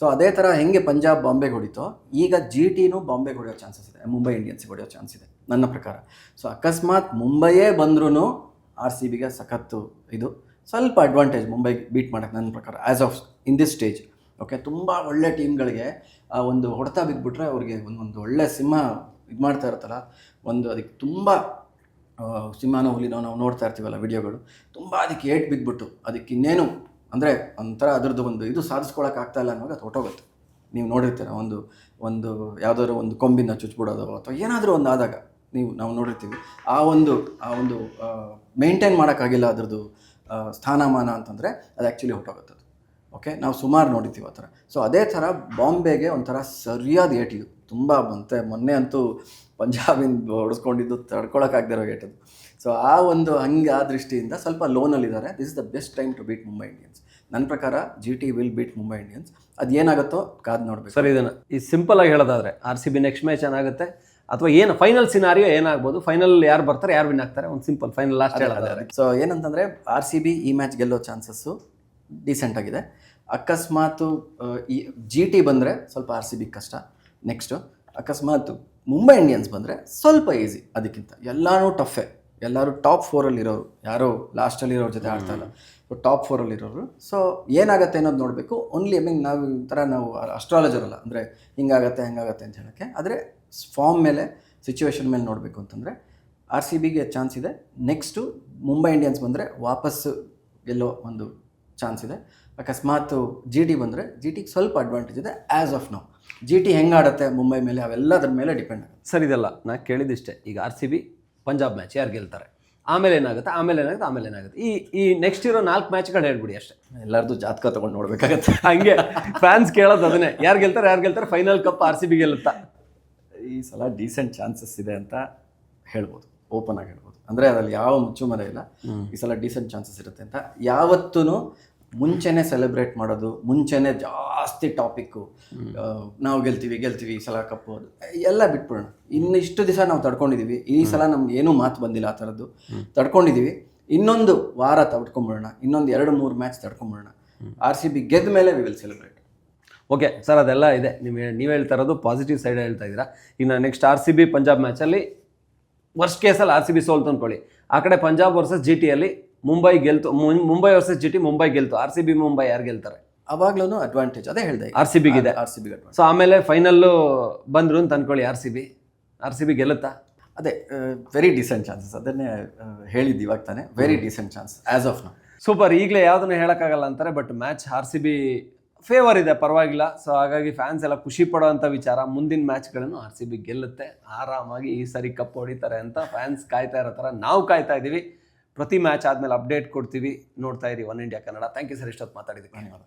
so ಅದೇ ಥರ ಹೆಂಗೆ ಪಂಜಾಬ್ ಬಾಂಬೆಗೆ ಹೊಡಿತೋ, ಈಗ ಜಿ ಟಿನೂ ಬಾಂಬೆ ಹೊಡೆಯೋ ಚಾನ್ಸಸ್ ಇದೆ. ಮುಂಬೈ ಇಂಡಿಯನ್ಸ್ಗೆ ಹೊಡೆಯೋ ಚಾನ್ಸ್ ಇದೆ, ನನ್ನ ಪ್ರಕಾರ. ಸೊ ಅಕಸ್ಮಾತ್ ಮುಂಬೈಯೇ ಬಂದ್ರೂ ಆರ್ ಸಿ ಬಿಗೆ ಸಖತ್ತು ಇದು. ಸ್ವಲ್ಪ ಅಡ್ವಾಂಟೇಜ್ ಮುಂಬೈಗೆ ಬೀಟ್ ಮಾಡೋಕ್ಕೆ ನನ್ನ ಪ್ರಕಾರ as of in this stage okay ತುಂಬ ಒಳ್ಳೆ ಟೀಮ್ಗಳಿಗೆ ಆ, ಒಂದು ಹೊಡೆತ ಬಿದ್ದುಬಿಟ್ರೆ ಅವ್ರಿಗೆ ಒಂದೊಂದು ಒಳ್ಳೆ ಸಿಂಹ ಇದು ಮಾಡ್ತಾ ಇರುತ್ತಲ್ಲ, ಒಂದು ಅದಕ್ಕೆ ತುಂಬ ಸಿಂಹನೋ ಹುಲಿನೋ ನಾವು ನೋಡ್ತಾ ಇರ್ತೀವಲ್ಲ ವಿಡಿಯೋಗಳು, ತುಂಬ ಅದಕ್ಕೆ ಏಟ್ ಬಿದ್ದುಬಿಟ್ಟು ಅದಕ್ಕೆ ಇನ್ನೇನು ಅಂದರೆ ಒಂಥರ ಅದ್ರದ್ದು ಒಂದು ಇದು ಸಾಧಿಸ್ಕೊಳಕ್ಕೆ ಆಗ್ತಾ ಇಲ್ಲ ಅನ್ನೋದು ಅದು ಹೊಟ್ಟೋಗುತ್ತೆ ನೀವು ನೋಡಿರ್ತೀರ, ಒಂದು ಒಂದು ಯಾವುದಾದ್ರು ಒಂದು ಕೊಂಬಿನ ಚುಚ್ಬಿಡೋದು ಅಥವಾ ಏನಾದರೂ ಒಂದು ಆದಾಗ ನೀವು, ನಾವು ನೋಡಿರ್ತೀವಿ, ಆ ಒಂದು ಆ ಒಂದು ಮೇಂಟೈನ್ ಮಾಡೋಕ್ಕಾಗಿಲ್ಲ ಅದ್ರದ್ದು ಸ್ಥಾನಮಾನ ಅಂತಂದರೆ ಅದು ಆ್ಯಕ್ಚುಲಿ ಹೊಟ್ಟೋಗುತ್ತೆ ಓಕೆ ನಾವು ಸುಮಾರು ನೋಡಿದ್ದೀವಿ ಆ ಥರ. ಸೊ ಅದೇ ಥರ ಬಾಂಬೆಗೆ ಒಂಥರ ಸರಿಯಾದ ಏಟಿದು ತುಂಬ ಮತ್ತೆ ಮೊನ್ನೆ ಅಂತೂ ಪಂಜಾಬಿಂದ ಹೊಡೆಸ್ಕೊಂಡಿದ್ದು ತಡ್ಕೊಳಕ್ಕಾಗದಿರೋ ಏಟದು ಸೊ ಆ ಒಂದು ಹಂಗೆ ಆ ದೃಷ್ಟಿಯಿಂದ ಸ್ವಲ್ಪ ಲೋನಲ್ಲಿದ್ದಾರೆ. This is the best time to beat Mumbai Indians ನನ್ನ ಪ್ರಕಾರ G T will beat Mumbai Indians ಅದು ಏನಾಗುತ್ತೋ ಕಾದು ನೋಡಬೇಕು. ಸರ್ ಇದನ್ನು ಈ ಸಿಂಪಲ್ ಆಗಿ ಹೇಳೋದಾದ್ರೆ R C B next match ಏನಾಗುತ್ತೆ? ಅಥವಾ ಏನು ಫೈನಲ್ ಸಿನಾರಿಯೋ ಏನಾಗ್ಬೋದು? ಫೈನಲ್ ಯಾರು ಬರ್ತಾರೆ ಯಾರು ವಿನ್ ಆಗ್ತಾರೆ? ಒಂದು ಸಿಂಪಲ್ ಫೈನಲ್ ಲಾಸ್ಟ್ ಹೇಳೋದಾದ್ರೆ. ಸೊ ಏನಂತಂದರೆ ಆರ್ ಸಿ ಬಿ ಈ ಮ್ಯಾಚ್ ಗೆಲ್ಲೋ ಚಾನ್ಸಸ್ಸು ಡೀಸೆಂಟ್ ಆಗಿದೆ. ಅಕಸ್ಮಾತು ಈ ಜಿ ಟಿ ಬಂದರೆ ಸ್ವಲ್ಪ ಆರ್ ಸಿ ಬಿ ಕಷ್ಟ. ನೆಕ್ಸ್ಟು ಅಕಸ್ಮಾತ್ ಮುಂಬೈ ಇಂಡಿಯನ್ಸ್ ಬಂದರೆ ಸ್ವಲ್ಪ ಈಸಿ ಅದಕ್ಕಿಂತ. ಎಲ್ಲರೂ ಟಫೇ ಎಲ್ಲರೂ ಟಾಪ್ ಫೋರಲ್ಲಿ ಇರೋರು. ಯಾರೋ ಲಾಸ್ಟಲ್ಲಿ ಇರೋರ ಜೊತೆ ಆಡ್ತಾ ಇಲ್ಲ. ಟಾಪ್ ಫೋರಲ್ಲಿ ಇರೋರು. ಸೊ ಏನಾಗುತ್ತೆ ಅನ್ನೋದು ನೋಡಬೇಕು. ಓನ್ಲಿ ಐ ಮೀನ್ ನಾವು ಒಂಥರ ಥರ ನಾವು ಅಸ್ಟ್ರಾಲಜರ್ ಅಲ್ಲ. ಅಂದರೆ ಹಿಂಗಾಗತ್ತೆ, ಹಂಗಾಗತ್ತೆ ಅಂತ ಹೇಳೋಕ್ಕೆ. ಆದರೆ ಫಾರ್ಮ್ ಮೇಲೆ ಸಿಚುವೇಶನ್ ಮೇಲೆ ನೋಡಬೇಕು ಅಂತಂದರೆ ಆರ್ ಸಿ ಬಿಗೆ ಚಾನ್ಸ್ ಇದೆ. ನೆಕ್ಸ್ಟು ಮುಂಬೈ ಇಂಡಿಯನ್ಸ್ ಬಂದರೆ ವಾಪಸ್ಸು ಎಲ್ಲೋ ಒಂದು ಚಾನ್ಸ್ ಇದೆ. ಅಕಸ್ಮಾತ್ ಜಿ ಟಿ ಬಂದರೆ ಜಿ ಟಿಗೆ ಸ್ವಲ್ಪ ಅಡ್ವಾಂಟೇಜ್ ಇದೆ as of now G T ಹೆಂಗೆ ಆಡುತ್ತೆ ಮುಂಬೈ ಮೇಲೆ ಅವೆಲ್ಲದ್ರ ಮೇಲೆ ಡಿಪೆಂಡ್ ಆಗುತ್ತೆ. ಸರ್ ಇದೆಲ್ಲ ನಾನು ಕೇಳಿದಿಷ್ಟೇ. ಈಗ R C B Punjab match ಯಾರು ಗೆಲ್ತಾರೆ? ಆಮೇಲೆ ಏನಾಗುತ್ತೆ? ಆಮೇಲೆ ಏನಾಗುತ್ತೆ? ಆಮೇಲೆ ಏನಾಗುತ್ತೆ? ಈ ಈ ನೆಕ್ಸ್ಟ್ ಇರೋ ನಾಲ್ಕು ಮ್ಯಾಚ್ಗಳು ಹೇಳ್ಬಿಡಿ ಅಷ್ಟೇ. ಎಲ್ಲರದು ಜಾತಕ ತೊಗೊಂಡು ನೋಡಬೇಕಾಗತ್ತೆ. ಹಂಗೆ ಫ್ಯಾನ್ಸ್ ಕೇಳೋದು ಅದನ್ನೇ. ಯಾರು ಗೆಲ್ತಾರೆ ಯಾರು ಗೆಲ್ತಾರೆ? Final cup R C B ಗೆಲ್ಲುತ್ತಾ? ಈ ಸಲ ಡೀಸೆಂಟ್ ಚಾನ್ಸಸ್ ಇದೆ ಅಂತ ಹೇಳ್ಬೋದು. ಓಪನ್ ಆಗಿ ಹೇಳ್ಬೋದು. ಅಂದರೆ ಅದರಲ್ಲಿ ಯಾವ ಮುಚ್ಚುಮರೆ ಇಲ್ಲ. ಈ ಸಲ ಡೀಸೆಂಟ್ ಚಾನ್ಸಸ್ ಇರುತ್ತೆ ಅಂತ. ಯಾವತ್ತೂ ಮುಂಚೆನೇ ಸೆಲೆಬ್ರೇಟ್ ಮಾಡೋದು ಮುಂಚೆನೇ ಜಾಸ್ತಿ ಟಾಪಿಕ್ಕು ನಾವು ಗೆಲ್ತೀವಿ ಗೆಲ್ತೀವಿ ಈ ಸಲ ಕಪ್ಪು ಅದು ಎಲ್ಲ ಬಿಟ್ಬಿಡೋಣ. ಇನ್ನು ಇಷ್ಟು ದಿವಸ ನಾವು ತಡ್ಕೊಂಡಿದ್ದೀವಿ ಈ ಸಲ ನಮ್ಗೆ ಏನೂ ಮಾತು ಬಂದಿಲ್ಲ ಆ ಥರದ್ದು. ತಡ್ಕೊಂಡಿದ್ದೀವಿ ಇನ್ನೊಂದು ವಾರ ತಡ್ಕೊಂಬಿಡೋಣ ಇನ್ನೊಂದು ಎರಡು ಮೂರು ಮ್ಯಾಚ್ ತಡ್ಕೊಂಬಿಡೋಣ. ಆರ್ ಸಿ ಬಿ ಗೆದ್ದ ಮೇಲೆ we will celebrate okay sir ಅದೆಲ್ಲ ಇದೆ. ನೀವು ನೀವು ಹೇಳ್ತಾ ಇರೋದು ಪಾಸಿಟಿವ್ ಸೈಡ್ ಹೇಳ್ತಾ ಇದ್ದೀರಾ. ಇನ್ನು next R C B Punjab ಮ್ಯಾಚಲ್ಲಿ worst ಕೇಸಲ್ಲಿ ಆರ್ ಸಿ ಬಿ ಸೋಲ್ತು ಅಂದ್ಕೊಳ್ಳಿ ಆ ಕಡೆ ಪಂಜಾಬ್ ವರ್ಸಸ್ ಜಿ ಟಿಯಲ್ಲಿ Mumbai ಗೆಲ್ತು Mumbai versus G T Mumbai ಗೆಲ್ತು. R C B Mumbai ಯಾರು ಗೆಲ್ತಾರೆ? ಅವಾಗ್ಲೂ ಅಡ್ವಾಂಟೇಜ್ ಅದೇ ಹೇಳಿದೆ ಆರ್ ಸಿ ಬಿಗಿದೆ ಆರ್ ಸಿ ಬಿ ಸೊ ಆಮೇಲೆ ಫೈನಲ್ಲು ಬಂದರು ಅಂತ ಅಂದ್ಕೊಳ್ಳಿ R C B R C B ಗೆಲ್ಲುತ್ತಾ? ಅದೇ ವೆರಿ ಡಿಸೆಂಟ್ ಚಾನ್ಸಸ್ ಅದನ್ನೇ ಹೇಳಿದ್ದು ಇವಾಗ ತಾನೆ. Very decent chance as of now super ಈಗಲೇ ಯಾವುದನ್ನು ಹೇಳೋಕ್ಕಾಗಲ್ಲ ಅಂತಾರೆ but match R C B favour ಇದೆ, ಪರವಾಗಿಲ್ಲ. ಸೊ ಹಾಗಾಗಿ ಫ್ಯಾನ್ಸ್ ಎಲ್ಲ ಖುಷಿ ಪಡೋವಂಥ ವಿಚಾರ. ಮುಂದಿನ ಮ್ಯಾಚ್ಗಳನ್ನು ಆರ್ ಸಿ ಬಿ ಗೆಲ್ಲುತ್ತೆ. ಆರಾಮಾಗಿ ಈ ಸರಿ ಕಪ್ ಹೊಡಿತಾರೆ ಅಂತ ಫ್ಯಾನ್ಸ್ ಕಾಯ್ತಾ ಇರೋ ಥರ ನಾವು ಕಾಯ್ತಾ ಇದ್ದೀವಿ ಪ್ರತಿ ಮ್ಯಾಚ್ ಆದಮೇಲೆ ಅಪ್ಡೇಟ್ ಕೊಡ್ತೀವಿ. ನೋಡ್ತಾ ಇರಿ one India Kannada thank you sir ಇಷ್ಟೊತ್ತು ಮಾತಾಡಿದ್ದಕ್ಕೆ. ಧನ್ಯವಾದ.